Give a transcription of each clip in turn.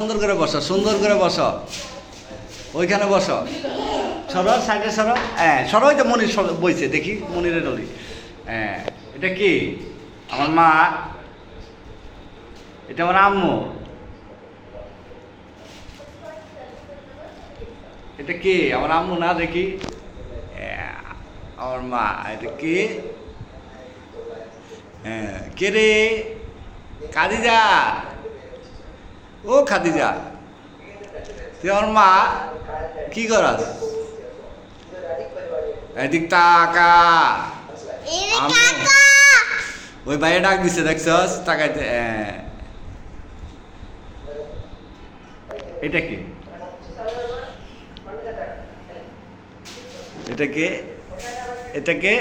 সুন্দর করে বসো সুন্দর করে বসো। ওইখানে বসো। সরো সাইডে সরো। হ্যাঁ সরো ওই তো মনির বইছে দেখি মনিরের ডলি হ্যাঁ এটা কি? আমার মা এটা আমার আম্মু। এটা কি? আমার আম্মু না দেখি। হ্যাঁ, আমার মা এটা কি? হ্যাঁ কে রে? কাদিজা ও খাদিজা আমার মা কি করাস? এদিক তাকা। ওই বাইরে ডাক দিছে দেখছস? তাকাইতে হ্যাঁ। এটা কি? এটা কে? এটা কে?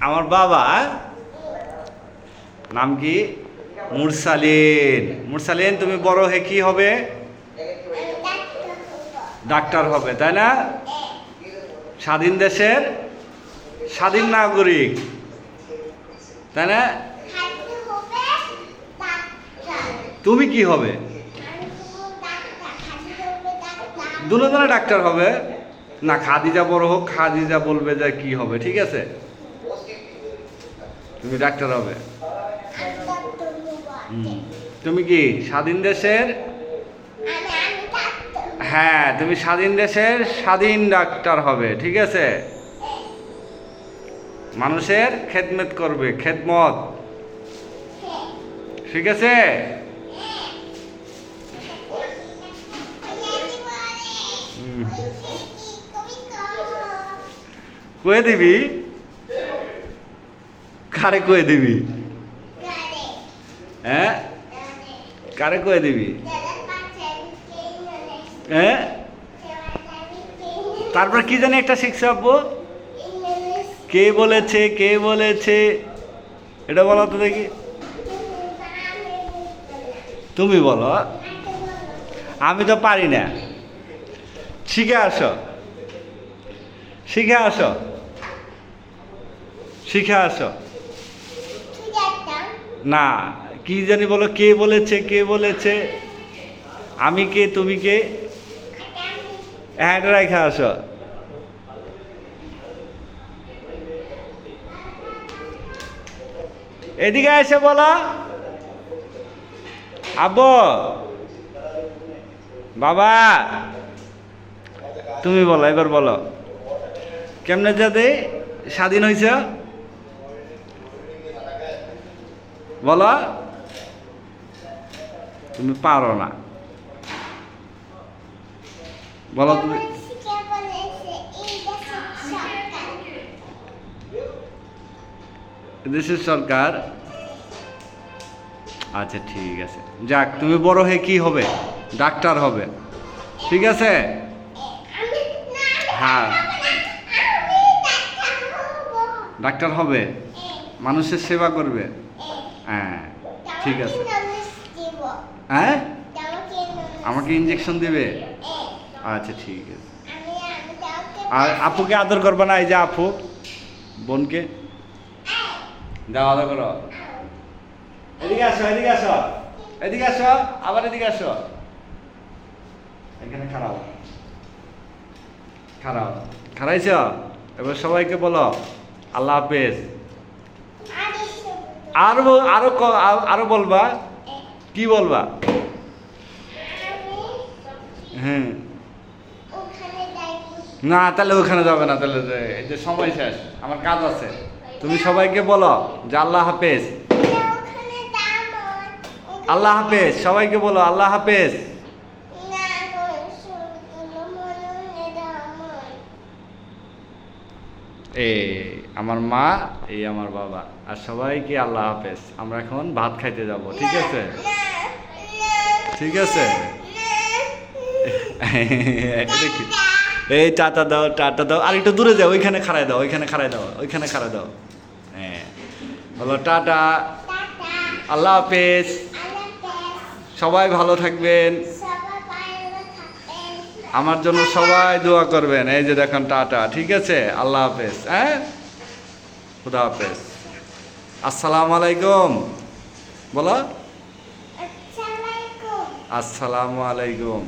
আমার বাবা নাম কি? মুরসালিন। মুরসালিন, তুমি বড় হয়ে কি হবে? ডাক্তার হবে, তাই না? স্বাধীন দেশের স্বাধীন নাগরিক, তাই না? তুমি কি হবে? দুজনে ডাক্তার হবে। না, খাদিজা বড় হোক, খাদিজা বলবে যে কি হবে, ঠিক আছে? তুমি ডাক্তার হবে। তুমি কি স্বাধীন দেশের? হ্যাঁ তুমি স্বাধীন দেশের স্বাধীন ডাক্তার হবে, ঠিক আছে? মানুষের খেদমত করবে, খেদমত। ঠিক আছে। কয়ে দিবি? কারে কয়ে দিবি? হ্যাঁ? কারে কয়ে দিবি? হ্যাঁ? তারপর কি জানি একটা শিখছে আব্বু? কে বলেছে কে বলেছে? এটা বলো তো দেখি। তুমি বলো। আমি তো পারি না। শিখে আসো। শিখে আসো। শিখে আসো। না। কি জানি বলো, কে বলেছে কে বলেছে? আমি কে, তুমি কে? হ্যাঁ রেখে আসো। এদিকে এসে বলো। আব্বু, বাবা, তুমি বলো, এবার বলো। কেমনে যাতে স্বাধীন হয়েছে বলো। তুমি পারো না। বলো তুমি দেশের সরকার। আচ্ছা ঠিক আছে। যাক তুমি বড় হয়ে কি হবে? ডাক্তার হবে। ঠিক আছে? হ্যাঁ। ডাক্তার হবে। মানুষের সেবা করবে? হ্যাঁ। ঠিক আছে। হ্যাঁ? আমাকে ইঞ্জেকশন দিবে। আচ্ছা ঠিক আছে। আর আপুকে আদর করবে না এই যে আপু। বোনকে। দাও আদর করো। এদিকে আসো এদিকে আসো। এদিকে আসো আবার এদিকে আসো। এখানে খারাপ খারাপ খারাইছ এবার সবাইকে বলো আল্লাহ হাফেজ। আরও আরও আরও বলবা। কি বলবা? হ্যাঁ। না, তাহলে ওখানে যাবে না, তাহলে এই যে সময় শেষ, আমার কাজ আছে। তুমি সবাইকে বলো যে আল্লাহ হাফেজ। আল্লাহ হাফেজ, সবাইকে বলো আল্লাহ হাফেজ। এই আমার মা, এই আমার বাবা। আর সবাইকে আল্লাহ হাফেজ। আমরা এখন ভাত খাইতে যাব, ঠিক আছে? ঠিক আছে? এই টাটা দাও টাটা দাও। আর একটু দূরে যাও, ওইখানে খাড়াই দাও, ওইখানে খাড়াই দাও, ওইখানে খাড়াই দাও। হ্যাঁ। বলো, টাটা। আল্লাহ হাফেজ। সবাই ভালো থাকবেন। আমার জন্য সবাই দোয়া করবেন। এই যে দেখেন, টাটা। ঠিক আছে? আল্লাহ হাফেজ। হ্যাঁ? খুদা হাফেজ। আসসালামু আলাইকুম। বলো। আসসালামু আলাইকুম।